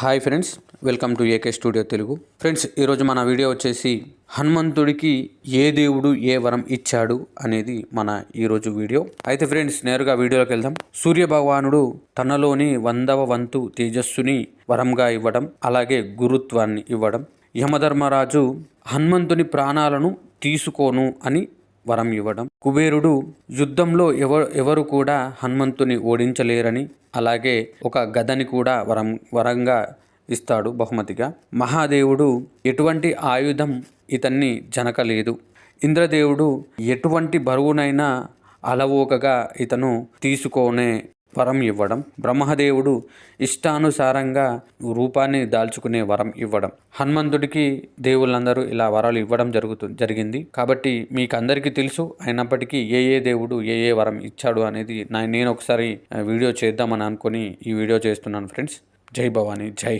Hi friends welcome to AK studio Telugu. Friends ఈరోజు మన video వచ్చేసి హనుమంతుడికి ఏ దేవుడు ఏ వరం ఇచ్చాడు అనేది మన ఈరోజు వీడియో. అయితే ఫ్రెండ్స్ నేరుగా వీడియోలోకి వెళ్దాం. సూర్య భగవానుడు తనలోని వందవ వంతు తేజస్సుని వరంగా ఇవ్వడం అలాగే గురుత్వాన్ని ఇవ్వడం. యమధర్మరాజు హనుమంతుని ప్రాణాలను తీసుకోను అని వరం ఇవ్వడం. కుబేరుడు యుద్ధంలో ఎవరు ఎవరు కూడా హనుమంతుని ఓడించలేరని అలాగే ఒక గదని కూడా వరం వరంగా ఇస్తాడు బహుమతిగా. మహాదేవుడు ఎటువంటి ఆయుధం ఇతన్ని జనకలేదు. ఇంద్రదేవుడు ఎటువంటి బరువునైనా అలవోకగా ఇతను తీసుకొనే వరం ఇవ్వడం బ్రహ్మదేవుడు ఇష్టానుసారంగా రూపాన్ని దాల్చుకునే వరం ఇవ్వడం. హనుమంతుడికి దేవుళ్ళందరూ ఇలా వరాలు ఇవ్వడం జరుగుతుంది జరిగింది. కాబట్టి మీకు అందరికీ తెలుసు అయినప్పటికీ ఏ ఏ దేవుడు ఏ ఏ వరం ఇచ్చాడు అనేది నా నేను ఒకసారి వీడియో చేద్దామని అనుకొని ఈ వీడియో చేస్తున్నాను ఫ్రెండ్స్. జై భవానీ జై